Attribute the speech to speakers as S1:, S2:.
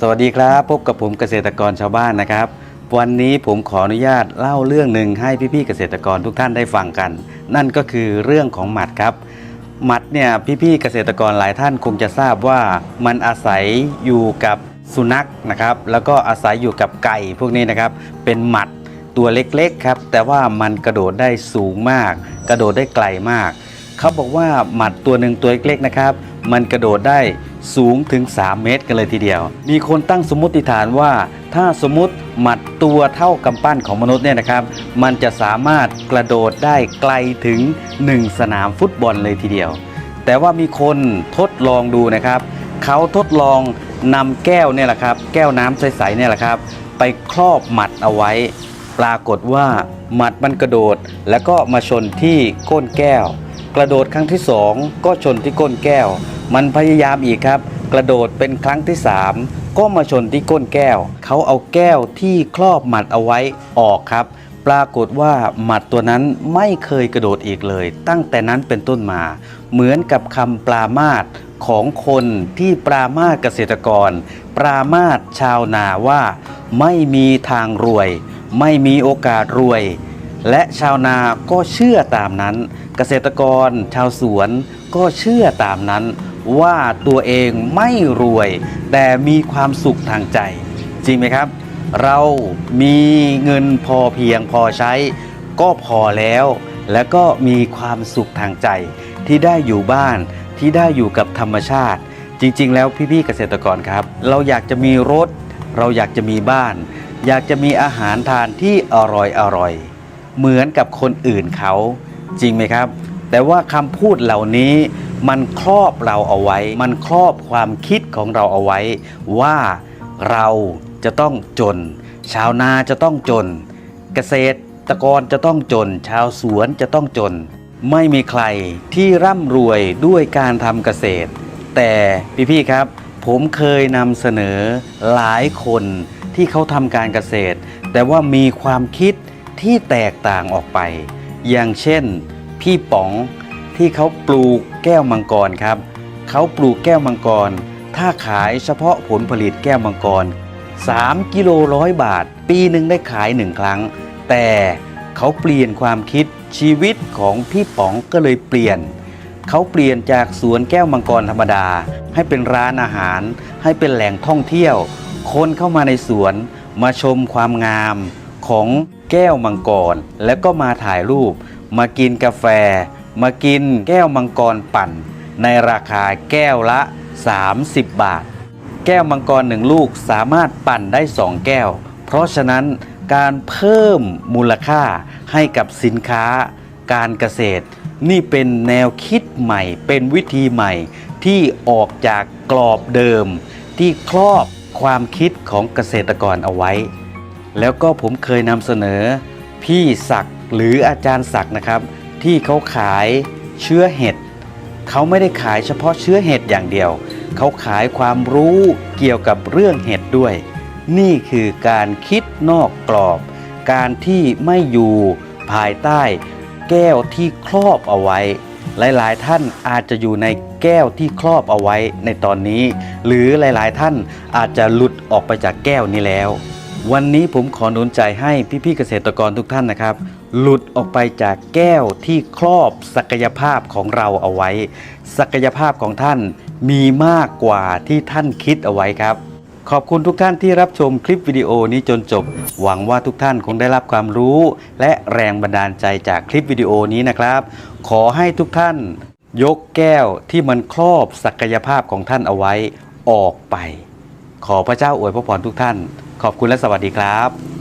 S1: สวัสดีครับ พบกับผมเกษตรกรชาวบ้านนะครับ วันนี้ผมขออนุญาตเล่าเรื่องหนึ่งให้พี่ๆเกษตรกรทุกท่านได้ฟังกัน นั่นก็คือเรื่องของหมัดครับหมัดเนี่ยพี่ๆเกษตรกรหลายท่านคงจะทราบว่ามันอาศัยอยู่กับสุนัขนะครับ แล้วก็อาศัยอยู่กับไก่พวกนี้นะครับ เป็นหมัดตัวเล็กๆครับ แต่ว่ามันกระโดดได้สูงมาก กระโดดได้ไกลมาก เขาบอกว่าหมัดตัวหนึ่งตัวเล็กๆนะครับ มันกระโดดได้ สูงถึง 3 เมตรกันเลยทีเดียว มีคนตั้งสมมติฐานว่า ถ้าสมมติหมัดตัวเท่ากำปั้นของมนุษย์เนี่ยนะครับ มันจะสามารถกระโดดได้ไกลถึง 1 สนามฟุตบอลเลยทีเดียว แต่ว่ามีคนทดลองดูนะครับ เขาทดลองนำแก้วเนี่ยแหละครับ แก้วน้ำใสๆเนี่ยแหละครับ ไปครอบหมัดเอาไว้ ปรากฏว่าหมัดมันกระโดด แล้วก็มาชนที่ก้นแก้ว กระโดดครั้งที่สองก็ชนที่ก้นแก้ว มันพยายามอีกครับ กระโดดเป็นครั้งที่สามก็มาชนที่ก้นแก้ว เขาเอาแก้วที่ครอบหมัดเอาไว้ออกครับ ปรากฏว่าหมัดตัวนั้นไม่เคยกระโดดอีกเลย ตั้งแต่นั้นเป็นต้นมา เหมือนกับคำปรามาสของคนที่ปรามาสเกษตรกร ปรามาสชาวนาว่า ไม่มีทางรวย ไม่มีโอกาสรวย และชาวนาก็เชื่อตามนั้น เกษตรกร ชาวสวนก็เชื่อตามนั้น ว่าตัวเองไม่รวย แต่มีความสุขทางใจ จริงไหมครับ เรามีเงินพอเพียงพอใช้ ก็พอแล้ว แล้วก็มีความสุขทางใจ ที่ได้อยู่บ้านที่ได้อยู่กับธรรมชาติ จริง ๆ แล้วพี่ๆเกษตรกรครับ เราอยากจะมีรถ เราอยากจะมีบ้าน อยากจะมีอาหารทานที่อร่อยอร่อยๆเหมือนกับคนอื่นเขาจริงไหมครับ แต่ว่าคำพูดเหล่านี้ มันครอบเราเอาไว้ มันครอบความคิดของเราเอาไว้ ว่าเราจะต้องจน ชาวนาจะต้องจน เกษตรกรจะต้องจน ชาวสวนจะต้องจน ไม่มีใครที่ร่ำรวยด้วยการทำเกษตร แต่พี่ๆครับ ผมเคยนำเสนอหลายคนที่เขาทำการเกษตร แต่ว่ามีความคิดที่แตกต่างออกไป อย่างเช่น พี่ป๋อง ที่เขาปลูกแก้วมังกรครับ เขาปลูกแก้วมังกร ถ้าขายเฉพาะผลผลิตแก้วมังกร 3 กิโลร้อยบาท ปีหนึ่งได้ขายหนึ่งครั้ง แต่เขาเปลี่ยนความคิดชีวิตของพี่ป๋องก็เลยเปลี่ยน เขาเปลี่ยนจากสวนแก้วมังกรธรรมดา ให้เป็นร้านอาหาร ให้เป็นแหล่งท่องเที่ยว คนเข้ามาในสวนมาชมความงามของแก้วมังกร แล้วก็มาถ่ายรูป มากินกาแฟ มากินแก้วมังกรปั่น ในราคาแก้วละ 30 บาท แก้วมังกรหนึ่งลูกสามารถปั่นได้ 2 แก้ว เพราะฉะนั้นการเพิ่มมูลค่าให้กับสินค้า การเกษตร นี่เป็นแนวคิดใหม่ เป็นวิธีใหม่ ที่ออกจากกรอบเดิม ที่ครอบความคิดของเกษตรกรเอาไว้ แล้วก็ผมเคยนำเสนอพี่ศักด์หรืออาจารย์ศักด์นะครับ ที่เขาขายเชื้อเห็ดเขาไม่ได้ขายเฉพาะเชื้อเห็ดอย่างเดียว เขาขายความรู้เกี่ยวกับเรื่องเห็ดด้วย นี่คือการคิดนอกกรอบ การที่ไม่อยู่ภายใต้ แก้วที่ครอบเอาไว้ หลายๆ ท่านอาจจะอยู่ในแก้วที่ครอบเอาไว้ในตอนนี้ หรือหลายๆ ท่านอาจจะหลุดออกไปจากแก้วนี้แล้ว วันนี้ผมขอหนุนใจให้พี่ๆเกษตรกรทุกท่านนะครับ หลุดออกไปจากแก้วที่ครอบศักยภาพของเราเอาไว้ ศักยภาพของท่านมีมากกว่าที่ท่านคิดเอาไว้ครับ ขอบคุณทุกท่านที่รับชมคลิปวิดีโอนี้จนจบ หวังว่าทุกท่านคงได้รับความรู้ และแรงบันดาลใจจากคลิปวิดีโอนี้นะครับ ขอให้ทุกท่าน ยกแก้วที่มันครอบศักยภาพของท่านเอาไว้ออกไป ขอพระเจ้าอวยพระพรทุกท่าน ขอบคุณและสวัสดีครับ